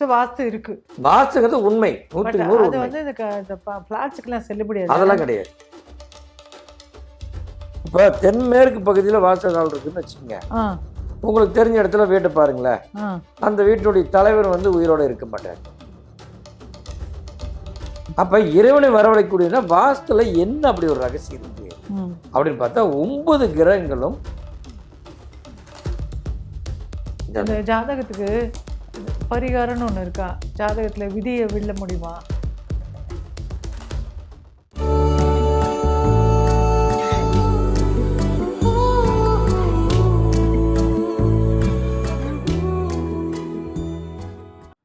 So வாஸ்து இருக்கு. வாஸ்துங்கிறது உண்மை. நூற்றுக்கு நூறு அது வந்து இந்த க- இந்த ஃப்ளாட்ஸுக்கெல்லாம் செல்லுபடி அதெல்லாம் கிடையாது. இப்போ தென்மேற்கு பகுதியில் வாசகால் இருக்குன்னு வச்சுக்கோங்க. உங்களுக்கு தெரிஞ்ச இடத்துல வீட்டை பாருங்களேன். அந்த வீட்டுடைய தலைவர் வந்து உயிரோட இருக்க மாட்டார். அப்ப இறைவனை வரவழைக்கூடியதுன்னா வாஸ்துல என்ன அப்படி ஒரு ரகசியம் இருக்கு? அப்படின்னு பார்த்தா ஒன்பது கிரகங்களும் ஜாதகத்துக்கு பரிகாரம்னு ஒன்று இருக்கா? ஜாதகத்துல விதியை வில்ல முடியுமா?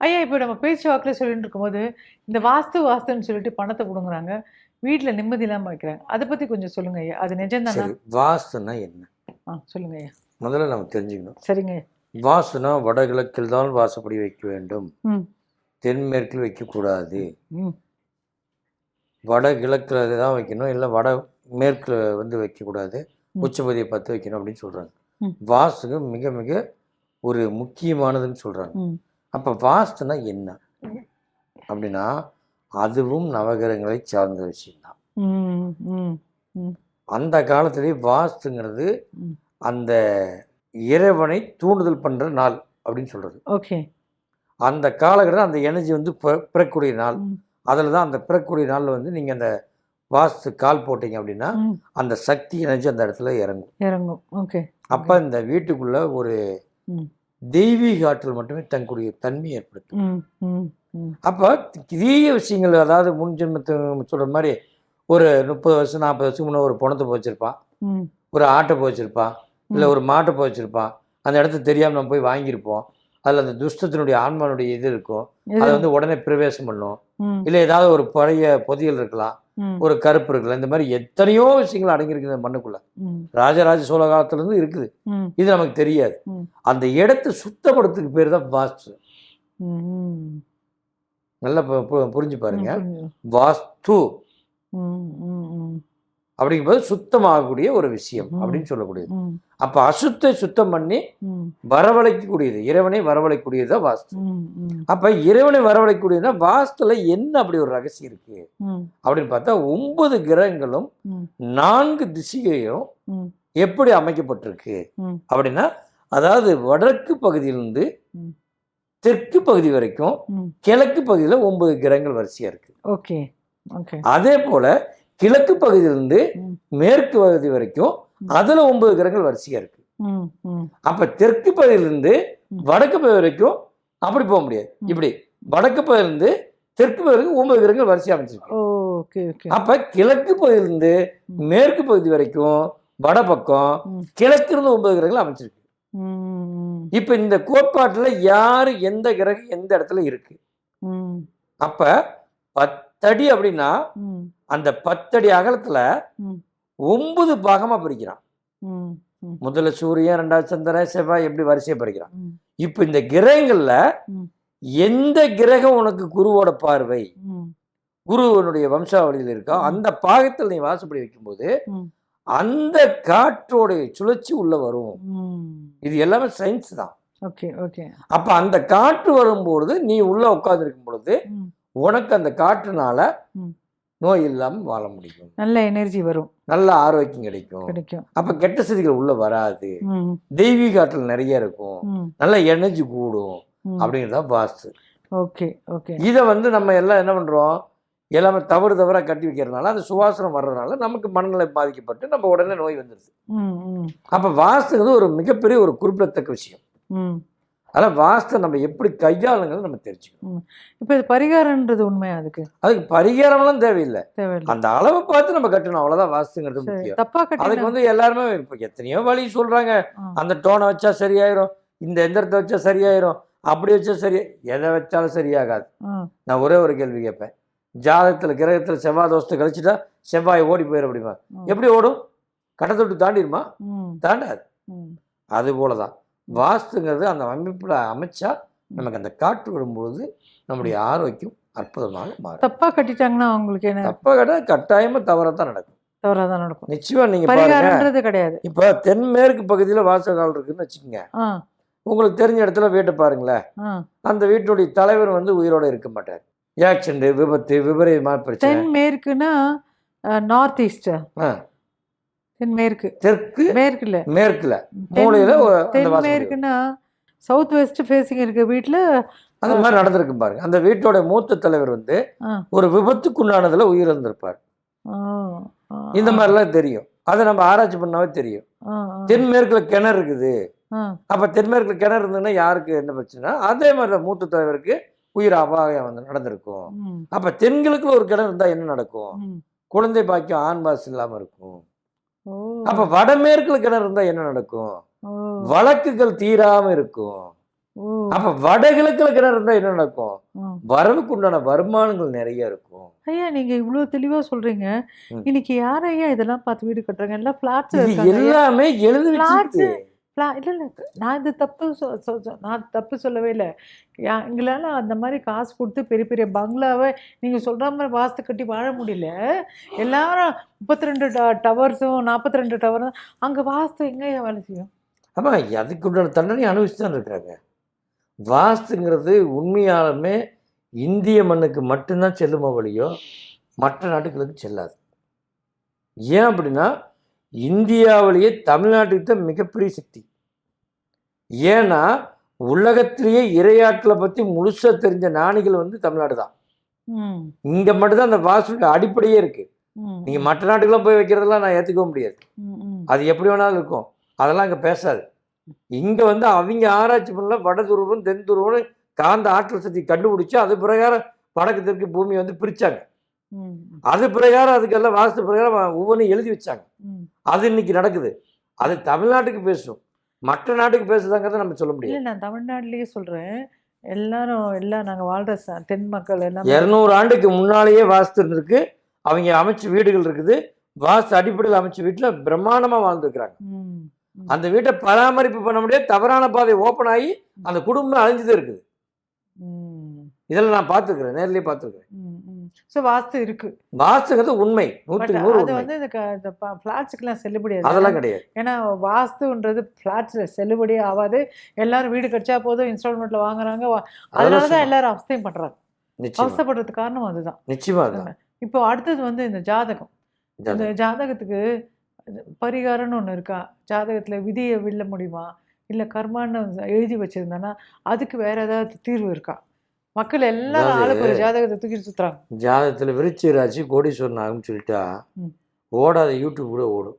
ஐயா இப்போ நம்ம பேச்சு வாக்கில் சொல்லிட்டு இருக்கும்போது இந்த வாஸ்து வாஸ்துன்னு சொல்லிட்டு பணத்தை கொடுங்குறாங்க வீட்டில் நிம்மதி இல்லாமல் வைக்கிறாங்க. அதை பற்றி கொஞ்சம் சொல்லுங்க ஐயா. அது நிஜம்தானா? சரி வாஸ்துனா என்ன? ஆ சொல்லுங்க ஐயா. முதல்ல நம்ம தெரிஞ்சுக்கணும். சரிங்க ஐயா. வாஸ்துனா வடகிழக்கில் தான் வாசப்படி வைக்க வேண்டும். தென்மேற்கில் வைக்கக்கூடாது. வடகிழக்கில் தான் வைக்கணும். இல்லை வட மேற்கில் வந்து வைக்கக்கூடாது. உச்சபதியை பார்த்து வைக்கணும் அப்படின்னு சொல்கிறாங்க ம். வாஸ்துக்கு மிக மிக ஒரு முக்கியமானதுன்னு சொல்கிறாங்க அப்போ வாஸ்துனா என்ன? அப்படின்னா அதுவும் நவகிரகங்களை சார்ந்த விஷயம்தான். அந்த காலத்திலேயே வாஸ்துங்கிறது. அந்த இறைவனை தூண்டுதல் பண்ணுற நாள் அப்படின்னு சொல்கிறது ஓகே. அந்த காலகட்டம் அந்த எனர்ஜி வந்து பிற- பிறக்கக்கூடிய நாள். அதில் தான் அந்த பிறக்கக்கூடிய நாளில் வந்து நீங்கள் அந்த வாஸ்து கால் போட்டீங்க அப்படின்னா அந்த சக்தி எனர்ஜி அந்த இடத்துல இறங்கும். இறங்கும். ஓகே. அப்போ இந்த வீட்டுக்குள்ள ஒரு. தெய்வீக ஆற்றல் மட்டுமே தங்கக்கூடிய தன்மை ஏற்படுத்தும். அப்போ தீய விஷயங்கள் அதாவது முன் ஜென்மத்து சொல்கிற மாதிரி ஒரு முப்பது வருஷம் நாற்பது வருஷம் முன்னே ஒரு பணத்தை போச்சிருப்பான் ஒரு ஆட்டை போச்சிருப்பான் இல்லை ஒரு மாட்டை போச்சிருப்பான் அந்த இடத்த தெரியாமல் நம்ம போய் வாங்கியிருப்போம். அதில் அந்த துஷ்டத்தினுடைய ஆன்மானுடைய இது இருக்கும். அதை வந்து உடனே பிரவேசம் பண்ணும். இல்லை ஏதாவது ஒரு பழைய பொதியல் இருக்கலாம். ஒரு கருப்பு இருக்கலாம். இந்த மாதிரி எத்தனையோ விஷயங்கள் அடங்கியிருக்கு இந்த மண்ணுக்குள்ள. ராஜராஜ சோழ காலத்துலேருந்து இருக்குது. ம். இது நமக்கு தெரியாது. அந்த இடத்தை சுத்தப்படுத்துக்கு பேர் தான் வாஸ்து. நல்லா புரிஞ்சு பாருங்க. வாஸ்து. அப்படிங்கும்போது சுத்தமாகக்கூடிய ஒரு விஷயம். அப்படின்னு சொல்லக்கூடியது. அப்போ அசுத்தை சுத்தம் பண்ணி வரவழைக்கக்கூடியது. இறைவனை வரவழைக்கக்கூடியது தான் வாஸ்து. அப்போ இறைவனை வரவழைக்கக்கூடியதுன்னா வாஸ்துல என்ன அப்படி ஒரு ரகசியம் இருக்கு? அப்படின்னு பார்த்தா ஒன்பது கிரகங்களும் நான்கு திசைகளையும் ம். எப்படி அமைக்கப்பட்டிருக்கு? அப்படின்னா அதாவது வடக்கு பகுதியிலிருந்து. தெற்கு பகுதி வரைக்கும் கிழக்கு பகுதியில் ஒன்பது கிரகங்கள் வரிசையா இருக்கு. ஓகே. ஓகே. அதே போல கிழக்கு பகுதியிலிருந்து. மேற்கு பகுதி வரைக்கும். அதுல ஒன்பது கிரகங்கள் வரிசையா இருக்கு அப்ப தெற்கு பகுதியிலிருந்து. வடக்கு பகுதி வரைக்கும் அப்படி போக முடியாது. இப்படி வடக்கு பகுதியிலிருந்து தெற்கு பகுதி வரைக்கும் ஒன்பது கிரகங்கள் வரிசையா அமைச்சிருக்கு ஓகே ஓகே அப்ப கிழக்கு பகுதியிலிருந்து. மேற்கு பகுதி வரைக்கும் வடபக்கம் ம். கிழக்கு இருந்து ஒன்பது கிரகங்கள் அமைச்சிருக்கு இப்ப இந்த கோட்பாட்டுல யாரு எந்த கிரகம் எந்த இடத்துல இருக்கு அப்ப பத்தடி அப்படின்னா அந்த பத்தடி அகலத்துல. ஒன்பது பாகமா பிரிக்கிறான். முதல்ல சூரியன் ரெண்டாவது சந்திரன் செவ்வாய் எப்படி வரிசையா பிரிக்கிறான். இப்ப இந்த கிரகங்கள்ல. எந்த கிரகம் உனக்கு குருவோட பார்வை? குருவனுடைய வம்சாவளியில் இருக்கோ. அந்த பாகத்தில் நீ வாசப்படி வைக்கும்போது. அந்த காற்றோடைய சுழற்சி உள்ள வரும். இது எல்லாமே சயின்ஸ் தான். Okay okay. அப்ப அந்த காற்று வரும்பொழுது நீ உள்ள உட்கார்ந்திருக்கும் பொழுது ம். உனக்கு அந்த காற்றுனால. நோய் இல்லாமல் வாழ முடியும். நல்ல எனர்ஜி வரும். நல்ல ஆரோக்கியம் கிடைக்கும். கிடைக்கும். அப்ப கெட்ட செய்திகள் உள்ள வராது. தெய்வீக ஆற்றல் நிறைய இருக்கும். நல்ல எனர்ஜி கூடும் அப்படிங்கிறதா வாஸ்து. Okay okay. இதை வந்து நம்ம எல்லாம் என்ன பண்றோம்? எல்லாமே தவறு தவறா கட்டி வைக்கிறதுனால அந்த சுவாசனம் வர்றதுனால நமக்கு மனநிலை பாதிக்கப்பட்டு நம்ம உடனே நோய் வந்துடுது ம் அப்ப வாஸ்துங்கிறது ஒரு மிகப்பெரிய ஒரு குறிப்பிடத்தக்க விஷயம். அதனால் வாஸ்தை நம்ம எப்படி கையாளுங்கிறது நம்ம தெரிஞ்சுக்கணும். இப்போ இது பரிகாரன்றது உண்மையா அதுக்கு? அதுக்கு பரிகாரம்லாம் தேவையில்லை. தேவையில்லை. அந்த அளவை பார்த்து நம்ம கட்டணும். அவ்வளவுதான் வாஸ்துங்கிறது முக்கியம். தப்பா அதுக்கு வந்து எல்லாருமே இப்போ எத்தனையோ வழி சொல்றாங்க. அந்த டோனை வச்சா சரியாயிரும். இந்த எந்திரத்தை வச்சா சரியாயிரும். அப்படி வச்சா சரி எதை வச்சாலும் சரியாகாது. நான் ஒரே ஒரு கேள்வி கேட்பேன். ஜாதகத்தில் கிரகத்தில் செவ்வாய் தோஷத்தை கழிச்சிட்டா செவ்வாய் ஓடி போயிடும் அப்படிமா எப்படி ஓடும்? கட்டத்தொட்டு தாண்டிடுமா? தாண்டாது. அது போல தான் வாஸ்துங்கிறது அந்த அமைப்பில் அமைச்சா நமக்கு அந்த காற்று வரும்பொழுது நம்முடைய ஆரோக்கியம் அற்புதமாக மாறும். தப்பா கட்டிட்டாங்கன்னா அவங்களுக்கு என்ன? தப்ப கடை கட்டாயமா தவறாக தான் நடக்கும். தவறாக தான் நடக்கும். நிச்சயமா நீங்க பாருங்க. பரிகாரன்றது கிடையாது. இப்போ தென்மேற்கு பகுதியில் வாசகால் இருக்குன்னு வச்சுக்கோங்க. உங்களுக்கு தெரிஞ்ச இடத்துல வீட்டை பாருங்களேன். அந்த வீட்டுடைய தலைவர் வந்து உயிரோட இருக்க மாட்டார். ஆக்சிடென்ட் விபத்து விபரீதமான பிரச்சனை. தென் மேற்குன்னா நார்த் ஈஸ்ட் ஆ. தென் மேற்கு. தெற்கு மேற்குல. மேற்குல. மூலையில ஒரு- அந்த தென் வாசல் மேற்குன்னா சவுத் வெஸ்ட் ஃபேஸிங் இருக்க வீட்டில் அந்த மாதிரி நடந்திருக்கு பாருங்க. அந்த வீட்டோட மூத்த தலைவர் வந்து. ஒரு விபத்துக்குண்டானதுல உயிரிழந்திருப்பார். இந்த மாதிரிலாம் தெரியும். அதை நம்ம ஆராய்ச்சி பண்ணாவே தெரியும். தென்மேற்குல கிணறு இருக்குது. அப்ப தென்மேற்குல கிணறு இருந்ததுன்னா யாருக்கு என்ன பிரச்சனை அதே மாதிரி மூத்த தலைவருக்கு உயிர் அபாயம் வந்து நடந்திருக்கும். அப்ப தென்கிழக்குல ஒரு கிணறு இருந்தா என்ன நடக்கும்? குழந்தை பாக்கியம் ஆண் வாசு இல்லாம இருக்கும். அப்ப வடமேற்குல கிணறு இருந்தா என்ன நடக்கும்? வழக்குகள் தீராம இருக்கும். அப்ப வடகிழக்குல கிணறு இருந்தா என்ன நடக்கும்? வரவுக்கு உண்டான வருமானங்கள் நிறைய இருக்கும். ஐயா நீங்க இவ்வளவு தெளிவா சொல்றீங்க. இன்னைக்கு யார் ஐயா இதெல்லாம் பார்த்து வீடு கட்டுறாங்க? எல்லாம் எல்லாமே எழுதி இல்லை இல்லை. நான் இது தப்பு சொ- நான் தப்பு சொல்லவே இல்லை. எங்களால் அந்த மாதிரி காசு கொடுத்து பெரிய பெரிய பங்களாவை நீங்கள் சொல்கிற மாதிரி வாஸ்து கட்டி வாழ முடியல. எல்லாரும் முப்பத்தி ரெண்டு டவர்ஸும் நாற்பத்தி ரெண்டு டவரும் அங்கே வாஸ்து எங்கேயா வேலை செய்யும்? ஆமாம் அதுக்கு உண்டான தண்டனை அனுபவிச்சு தான் இருக்கிறாங்க. வாஸ்துங்கிறது உண்மையாலுமே இந்திய மண்ணுக்கு மட்டும்தான் செல்லுமோ வழியோ மற்ற நாட்டுகளுக்கு செல்லாது. ஏன் அப்படின்னா இந்தியாவிலேயே தமிழ்நாட்டுக்கு தான் மிகப்பெரிய சக்தி ஏன்னா உலகத்திலேயே இரையாற்றலை பற்றி முழுசாக தெரிஞ்ச நாணிகள் வந்து தமிழ்நாடு தான். இங்கே மட்டும்தான் அந்த வாஸ்துக்கு அடிப்படையே இருக்குது நீங்கள் மற்ற நாட்டுக்கெல்லாம் போய் வைக்கிறதெல்லாம் நான் ஏற்றுக்க முடியாது. அது எப்படி வேணாலும் இருக்கும். அதெல்லாம் அங்கே பேசாது. இங்கே வந்து அவங்க ஆராய்ச்சி பண்ணல வட துருவம் தென் துருவம்னு காந்த ஆற்றல் சக்தி கண்டுபிடிச்சு அது பிரகாரம் வடக்கு தெற்கு பூமி வந்து பிரிச்சாங்க. ம் அது பிரகாரம் அதுக்கெல்லாம் வாஸ்து பிரகாரம் ஒவ்வொன்றும் எழுதி வச்சாங்க. அது இன்னைக்கு நடக்குது. அது தமிழ்நாட்டுக்கு பேசும். மற்ற நாட்டுக்கு பேசுதாங்கிறத நம்ம சொல்ல முடியாது. நான் தமிழ்நாட்டிலேயே சொல்கிறேன் எல்லாரும் எல்லாம் நாங்கள் வாழ்கிற தென் மக்கள் எல்லாம் இரநூறு ஆண்டுக்கு முன்னாலேயே வாஸ்து இருந்திருக்கு. அவங்க அமைச்ச வீடுகள் இருக்குது. வாஸ்து அடிப்படையில் அமைச்ச வீட்டில் பிரம்மாண்டமாக வாழ்ந்துருக்குறாங்க. அந்த வீட்டை பராமரிப்பு பண்ண முடியாது. தவறான பாதை ஓப்பன் ஆகி அந்த குடும்பம் அழிஞ்சுதான் இருக்குது. இதெல்லாம் நான் பார்த்துக்கிறேன். நேர்லயே ம். ஸோ வாஸ்து இருக்கு. வாஸ்துங்கிறது உண்மை. நூறு அது வந்து இந்த ஃப்ளாட்ஸுக்கெல்லாம் செல்லுபடியாது அதெல்லாம் கிடையாது. ஏன்னா வாஸ்துன்றது ஃப்ளாட்ஸில் செல்லுபடியே ஆகாது. எல்லாரும் வீடு கடிச்சா போதும் இன்ஸ்டால்மெண்ட்ல வாங்குறாங்க. அதனால தான் எல்லாரும் அவஸ்தையும் பண்றாங்க நிச்சயமா. அவஸ்தைப்படுறதுக்கு காரணம் அதுதான். நிச்சயமா அதுதான். இப்போ அடுத்தது வந்து இந்த ஜாதகம். இந்த. ஜாதகத்துக்கு பரிகாரம்னு ஒன்று இருக்கா? ஜாதகத்துல விதியை வெல்ல முடியுமா? இல்லை கர்மான்னு எழுதி வச்சிருந்தானா? அதுக்கு வேற ஏதாவது தீர்வு இருக்கா? மக்கள் எல்லாரும் ஆளுக்கு ஒரு ஜாதகத்தை தூக்கிட்டு சுத்துறாங்க. ஜாதகத்துல விருச்சிக ராசி கோடீஸ்வரன் ஆகும்னு சொல்லிட்டா. ஓடாத யூடியூப் கூட ஓடும்.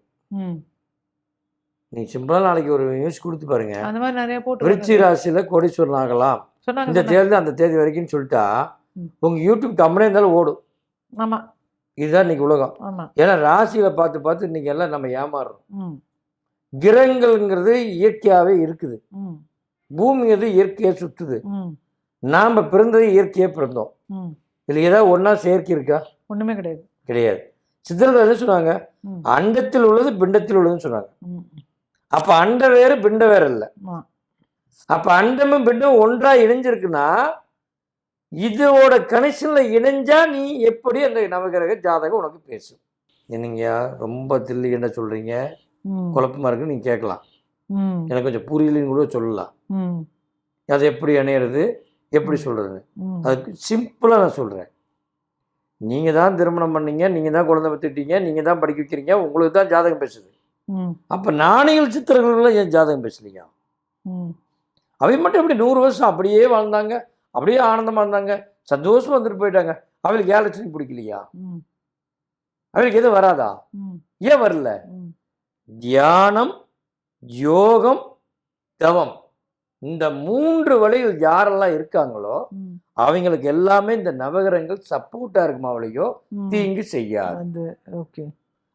நீ சிம்பிளா நாளைக்கு ஒரு நியூஸ் கொடுத்து பாருங்க. அந்த மாதிரி நிறைய போட்டு விருச்சிக ராசியில கோடீஸ்வரன் ஆகலாம். இந்த. தேதி அந்த தேதி வரைக்கும் சொல்லிட்டா. உங்க யூடியூப் கம்பெனி இருந்தாலும் ஓடும். ஆமா. இதுதான் இன்னைக்கு உலகம். ஏன்னா ராசியில பார்த்து பார்த்து இன்னைக்கு எல்லாம் நம்ம ஏமாறுறோம் கிரகங்கள்ங்கிறது இயற்கையாவே இருக்குது. பூமி அது இயற்கையா சுத்துது. நாம பிறந்தது இயற்கையே பிறந்தோம். இதுல ஏதாவது ஒண்ணா செயற்கை இருக்கா? ஒண்ணுமே கிடையாது. கிடையாது. சித்தர்கள் என்ன சொன்னாங்க. அண்டத்தில் உள்ளது பிண்டத்தில் உள்ளதுன்னு சொன்னாங்க. அப்ப அண்ட வேறு பிண்ட வேறு இல்லை. அப்ப அண்டமும் பிண்டமும் ஒன்றா இணைஞ்சிருக்குன்னா இதோட கனெக்ஷன்ல இணைஞ்சா நீ எப்படி அந்த நவகிரக ஜாதகம் உனக்கு பேசும்? என்னங்கய்யா ரொம்ப தில்லி என்ன சொல்றீங்க? ம். குழப்பமா இருக்குன்னு நீங்க கேட்கலாம். எனக்கு கொஞ்சம் புரியலன்னு கூட சொல்லலாம். அது எப்படி இணையிறது? எப்படி சொல்றது? ம். அதுக்கு சிம்பிளா நான் சொல்றேன். நீங்க தான் திருமணம் பண்ணீங்க நீங்க தான் குழந்தை பெற்றுட்டீங்க நீங்க தான் படிக்க வைக்கிறீங்க உங்களுக்கு தான் ஜாதகம் பேசுது. அப்ப நாணயங்கள் சித்திரங்கள்லாம் ஏன் ஜாதகம் பேசலீங்க ம். அவங்க மட்டும் எப்படி நூறு வருஷம் அப்படியே வாழ்ந்தாங்க அப்படியே ஆனந்தமா இருந்தாங்க சந்தோஷமா வந்துட்டு போயிட்டாங்க. அவளுக்கு ஏழு லட்சம் பிடிக்கலையா? அவளுக்கு எதுவும் வராதா? ஏன் வரல? தியானம் யோகம் தவம். இந்த மூன்று வழிகள் யாரெல்லாம் இருக்காங்களோ அவங்களுக்கு எல்லாமே இந்த நவகிரகங்கள் சப்போர்ட்டா இருக்குமா அவளையோ. தீங்கு செய்யாது.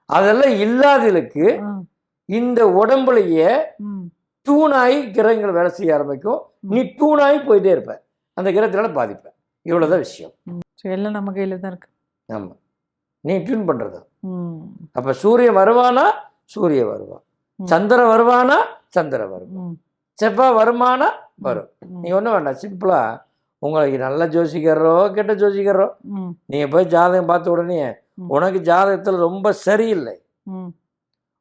அதெல்லாம் இல்லாதவளுக்கு ஆ. இந்த உடம்புலயே ம். தூணாகி கிரகங்கள் வேலை செய்ய ஆரம்பிக்கும். நீ தூணாகி போயிட்டே இருப்ப. அந்த கிரகத்தினால பாதிப்ப. இவ்வளவுதான் விஷயம். எல்லாம் நம்ம கையில தான் இருக்கு. ஆமா. நீ டியூன் பண்றது. அப்ப சூரியன் வருவானா? சூரிய வருவான். ம். சந்திரன் வருவானா? சந்திரன் வருவான். செவ்வாய் வருமானா வரும். நீ ஒன்றும் வேண்டாம். சிம்பிளா உங்களுக்கு நல்ல ஜோசிக்கிறோ கெட்ட ஜோசிக்கிறோ ம். நீங்க போய் ஜாதகம் பார்த்த உடனே. உனக்கு ஜாதகத்துல ரொம்ப சரியில்லை.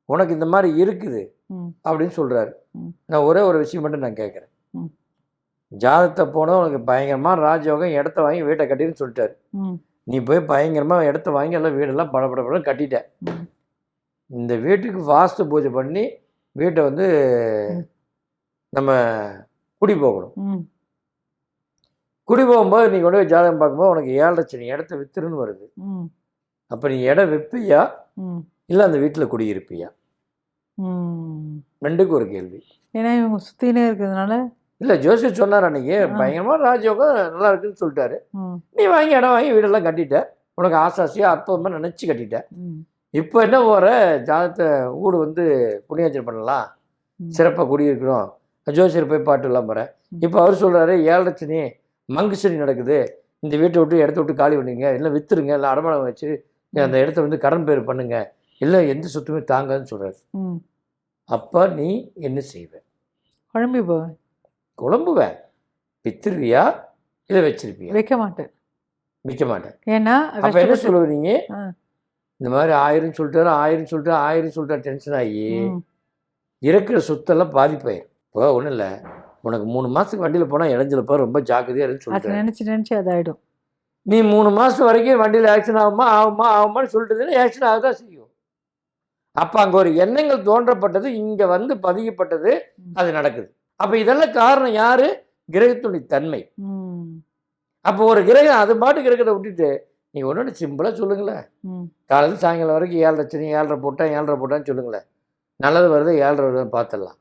உனக்கு இந்த மாதிரி இருக்குது அப்படின்னு சொல்றாரு. ம். நான் ஒரே ஒரு விஷயம் மட்டும் நான் கேட்குறேன். ஜாதகத்தை போனது உனக்கு பயங்கரமாக ராஜயோகம் இடத்த வாங்கி வீட்டை கட்டின்னு சொல்லிட்டாரு. நீ போய் பயங்கரமாக இடத்த வாங்கி எல்லாம் வீடெல்லாம் பட பட படம் கட்டிட்ட. இந்த வீட்டுக்கு வாஸ்து பூஜை பண்ணி வீட்டை வந்து. நம்ம குடி போகணும். குடி போகும்போது நீ கொண்டு போய் ஜாதகம் பார்க்கும்போது உனக்கு ஏழரை சனி இடத்த வித்துருன்னு வருது. அப்போ நீ இடம் விற்பியா இல்லை அந்த வீட்டில் குடியிருப்பியா? ம். ரெண்டுக்கும் ஒரு கேள்வி. ஏன்னா இவங்க சுற்றினே இருக்கிறதுனால இல்லை ஜோசியர் சொன்னார் அன்னைக்கு. பயங்கரமாக ராஜயோகம் நல்லா இருக்குன்னு சொல்லிட்டாரு. நீ வாங்கி இடம் வாங்கி வீடெல்லாம் கட்டிட்ட. உனக்கு ஆசாசியாக அற்புதமாக நினச்சி கட்டிட்ட. இப்போ என்ன போகிற ஜாதகத்தை வீடு வந்து புண்ணியாச்சல் பண்ணலாம். சிறப்பாக குடியிருக்கிறோம். ஜோசியர் போய் பாட்டுலாம் போகிறேன். இப்போ அவர் சொல்கிறாரு ஏழரை சனி மங்கு சனி நடக்குது. இந்த வீட்டை விட்டு இடத்த விட்டு காலி பண்ணுங்க இல்லை விற்றுருங்க இல்லை அடமானம் வச்சு அந்த இடத்த வந்து கடன் பேர் பண்ணுங்க. இல்லை எந்த சொத்துமே தாங்காதுன்னு சொல்கிறாரு அப்போ நீ என்ன செய்வ? குழம்பி போவேன் குழம்புவ? வித்துருவியா? இல்லை வச்சிருப்பியா? வைக்க மாட்டேன். விற்க மாட்டேன். ஏன்னா அப்போ என்ன சொல்லுவீங்க. இந்த மாதிரி ஆயிரம் சொல்லிட்டாரு ஆயிரம் சொல்லிட்டு ஆயிரம் சொல்லிட்டா டென்ஷன் ஆகி இருக்கிற சொத்தெல்லாம் பாதிப்பாயிரும் இப்போ ஒன்றும் இல்லை. உனக்கு மூணு மாதத்துக்கு வண்டியில் போனால் இடைஞ்சலப்பா ரொம்ப ஜாக்கிரதையாக இருந்து அது சொல்லிட்டேன் நினைச்சு நினைச்சு அதாயிடும் நீ மூணு மாதம் வரைக்கும் வண்டியில் ஆக்சிடென்ட் ஆகுமா ஆகுமா ஆகுமான்னு சொல்லிட்டு ஆக்சிடென்ட் ஆகதான் செய்யும். அப்போ அங்கே ஒரு எண்ணங்கள் தோன்றப்பட்டது இங்கே வந்து பதியப்பட்டது அது நடக்குது. அப்போ இதெல்லாம் காரணம் யாரு? கிரகத்துடைய தன்மை. அப்போ ஒரு கிரகம் அது பாட்டுக்கு இருக்கிறத விட்டுட்டு நீ ஒன்று சிம்பிளாக சொல்லுங்களேன். காலையில் சாயங்காலம் வரைக்கும் ஏழரை சனி ஏழரை போட்டேன் ஏழரை போட்டான்னு சொல்லுங்களேன். நல்லது வருது ஏழரை வருதுன்னு பார்த்துடலாம்.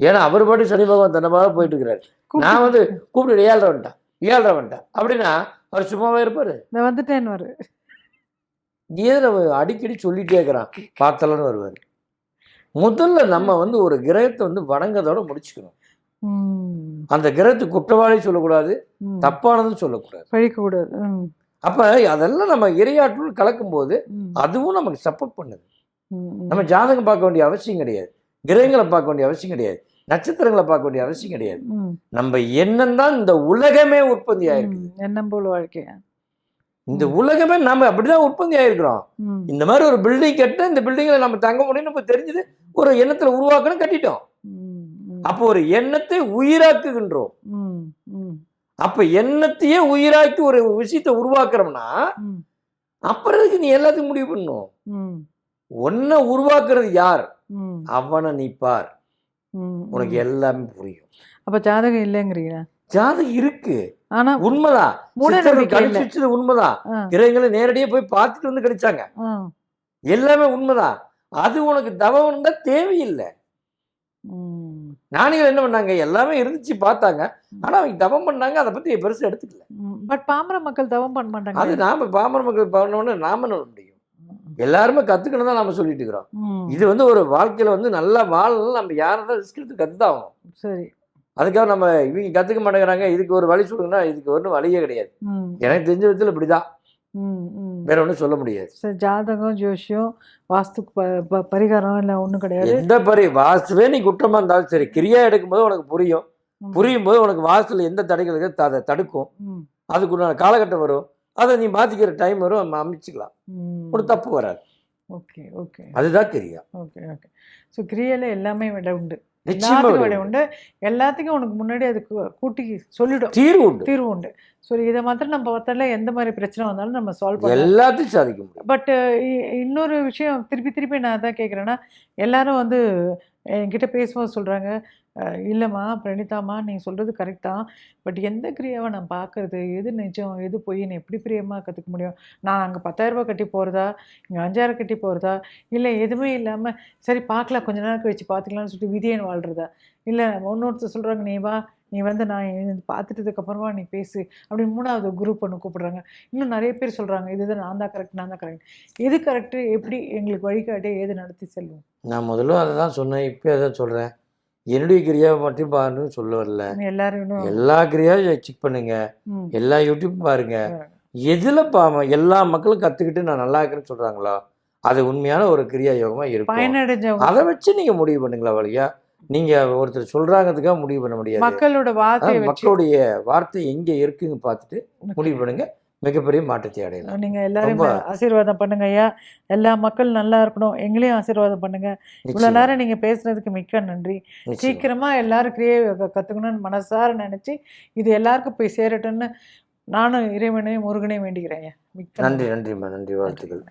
ஏன்னா அவர் பாட்டு சனி பகவான் தன்னமாக போயிட்டு இருக்கிறாரு நான் வந்து கூப்பிட்டு ஏழரை வந்துட்டேன் ஏழரை வந்துட்டேன் அப்படின்னா அவர் சும்மாவே இருப்பார்? இந்த வந்துட்டேன்னு வரு அடிக்கடி சொல்லிட்டே இருக்கிறான்? பார்த்தலன்னு வருவார். முதல்ல நம்ம வந்து ஒரு கிரகத்தை வந்து வணங்கதோட முடிச்சுக்கணும். அந்த கிரகத்துக்கு குற்றவாளி சொல்லக்கூடாது. தப்பானதும் சொல்லக்கூடாது. பழிக்க கூடாது ம். அப்போ அதெல்லாம் நம்ம இரையாற்றல் கலக்கும்போது ம், அதுவும் நமக்கு சப்போர்ட் பண்ணுது. நம்ம ஜாதகம் பார்க்க வேண்டிய அவசியம் கிடையாது. கிரகங்களை பார்க்க வேண்டிய அவசியம் கிடையாது. நட்சத்திரங்களை பார்க்க வேண்டிய அவசியம் கிடையாது. நம்ம எண்ணம் தான் இந்த உலகமே உற்பத்தி ஆயிருக்கு. எண்ணம் போல் வாழ்க்கையா இந்த உலகமே நம்ம அப்படிதான் உற்பத்தி ஆயிருக்கிறோம். இந்த மாதிரி ஒரு பில்டிங் கட்ட இந்த பில்டிங்கில் நம்ம தங்க முடியும்னு இப்போ தெரிஞ்சது ஒரு எண்ணத்துல உருவாக்கணும் கட்டிட்டோம். அப்போ ஒரு எண்ணத்தை உயிராக்குகின்றோம். அப்ப எண்ணத்தையே உயிராக்கி ஒரு விஷயத்தை உருவாக்குறோம்னா எதுக்கு நீ எல்லாத்தையும் முடிவு பண்ணும் ஒன்ன உருவாக்குறது யார்? அவனை நீ பார். உனக்கு. எல்லாமே புரியும். அப்ப ஜாதகம் இல்லைங்கிறீங்களா ஜாதகம் இருக்கு. ஆனா உண்மைதான். கணிச்சு. வச்சது உண்மைதான். கிரகங்களை நேரடியா போய் பார்த்துட்டு வந்து கிடைச்சாங்க எல்லாமே உண்மைதான். அது உனக்கு தவம் இருந்தா தேவையில்லை. ஞானிகள் என்ன பண்ணாங்க? எல்லாமே இருந்துச்சு பார்த்தாங்க. ஆனா அவங்க தவம் பண்ணாங்க அதை பத்தி பெருசா எடுத்துக்கல. பட் பாமர மக்கள் தவம் பண்ண மாட்டாங்க. அது நாம பாமர மக்கள் பண்ணோன்னு நாம முடியும். எல்லாருமே கத்துக்கணும் தான் நம்ம சொல்லிட்டு இருக்கிறோம். இது வந்து ஒரு வாழ்க்கையில வந்து நல்லா வாழணும் நம்ம யாரும் ரிஸ்க் எடுத்து கற்றுதான் ஆகணும் சரி. அதுக்காக நம்ம இவங்க கற்றுக்க மாட்டேங்கிறாங்க இதுக்கு ஒரு வழி சொல்லுங்கன்னா இதுக்கு ஒன்றும் வழியே கிடையாது. எனக்கு தெரிஞ்ச விதத்தில் இப்படிதான். வேற ஒன்றும் சொல்ல முடியாது. சரி ஜாதகம் ப- ப- பரிகாரம் இல்லை ஒன்றும் கிடையாது. எந்த பரி வாஸ்துவே நீ குற்றமா இருந்தாலும் சரி கிரியா எடுக்கும்போது உனக்கு புரியும். புரியும் போது உனக்கு வாஸ்துல எந்த தடைகள் இருக்கு அதை தடுக்கும். அதுக்குண்டான காலகட்டம் வரும். அதை நீ மாத்திக்கிற டைம் வரும் நம்ம அமைச்சிக்கலாம். ஒரு தப்பு வராது. Okay okay. அதுதான் தெரியும் ஓகே ஓகே. ஸோ கிரியையில் எல்லாமே விட உண்டு. எல்லாத்துக்கும் விட உண்டு. எல்லாத்துக்கும் உனக்கு முன்னாடி அது கூட்டி சொல்லிடும். தீர்வு உண்டு. தீர்வு உண்டு. ஸோ இதை மாத்திரம் நம்ம பார்த்தால எந்த மாதிரி பிரச்சனை வந்தாலும் நம்ம சால்வ் பண்ணலாம். எல்லாத்தையும் சாதிக்க முடியும். பட் இன்னொரு விஷயம் திருப்பி திருப்பி நான் அதான் கேட்குறேன்னா எல்லாரும் வந்து என்கிட்ட பேசும்போது சொல்கிறாங்க இல்லைம்மா பிரணிதாம்மா நீங்கள் சொல்கிறது கரெக்ட் தான். பட் எந்த கிரியாவை நான் பார்க்கறது எது நிஜம்? எது பொய்ன்னு எப்படி பிரியமாக கற்றுக்க முடியும்? நான் அங்கே பத்தாயிரரூபா கட்டி போகிறதா இங்கே அஞ்சாயிரம் கட்டி போகிறதா இல்லை எதுவுமே இல்லாமல் சரி பார்க்கலாம் கொஞ்ச நேரம் கழிச்சு பார்த்துக்கலாம்னு சொல்லிட்டு விதியன் வாழ்கிறதா இல்லை இன்னொருத்தர் சொல்கிறாங்க நீ வா நீ வந்து நான் பார்த்துட்டதுக்கப்புறமா நீ பேசு அப்படின்னு மூணாவது குரூப் ஒன்று கூப்பிடுறாங்க. இன்னும் நிறைய பேர் சொல்கிறாங்க இதுதான் நான் தான் கரெக்ட் நான் தான் கரெக்ட் எது கரெக்டு எப்படி எங்களுக்கு வழிகாட்டி ஏது நடத்தி செல்வோம் நான் முதல்ல அதை தான் சொன்னேன் இப்போ அதை சொல்கிறேன் என்னுடைய கிரியாவை மட்டும் பாருன்னு சொல்ல வரல. எல்லா கிரியாவும் செக் பண்ணுங்க. எல்லா யூடியூப் பாருங்க. எதில் பாம எல்லா மக்களும் கற்றுக்கிட்டு நான் நல்லா இருக்கிறேன்னு சொல்கிறாங்களோ அது உண்மையான ஒரு கிரியா யோகமாக இருக்கும். அதை வச்சு நீங்கள் முடிவு பண்ணுங்களா வழியா? நீங்கள் ஒருத்தர் சொல்கிறாங்கிறதுக்காக முடிவு பண்ண முடியாது. மக்களோட வச்சு மக்களுடைய வார்த்தை எங்கே இருக்குங்க பார்த்துட்டு முடிவு பண்ணுங்க. மிகப்பெரிய மாற்றத்தை அடையலாம். நீங்க எல்லாரும் ஆசீர்வாதம் பண்ணுங்க ஐயா. எல்லா மக்கள் நல்லா இருக்கணும். எங்களையும் ஆசீர்வாதம் பண்ணுங்க. இவ்வளவு நிச்சயமா, நேரம் நீங்க பேசுனதுக்கு மிக்க நன்றி. சீக்கிரமா எல்லாரும் கிரியே கத்துக்கணும்னு மனசார நினைச்சு இது எல்லாருக்கும் போய் சேரட்டும்னு நானும் இறைவனையும் முருகனையும் வேண்டிக்கிறேன் ஐயா. மிக்க நன்றி நன்றிம்மா. நன்றி வாழ்த்துக்கள்.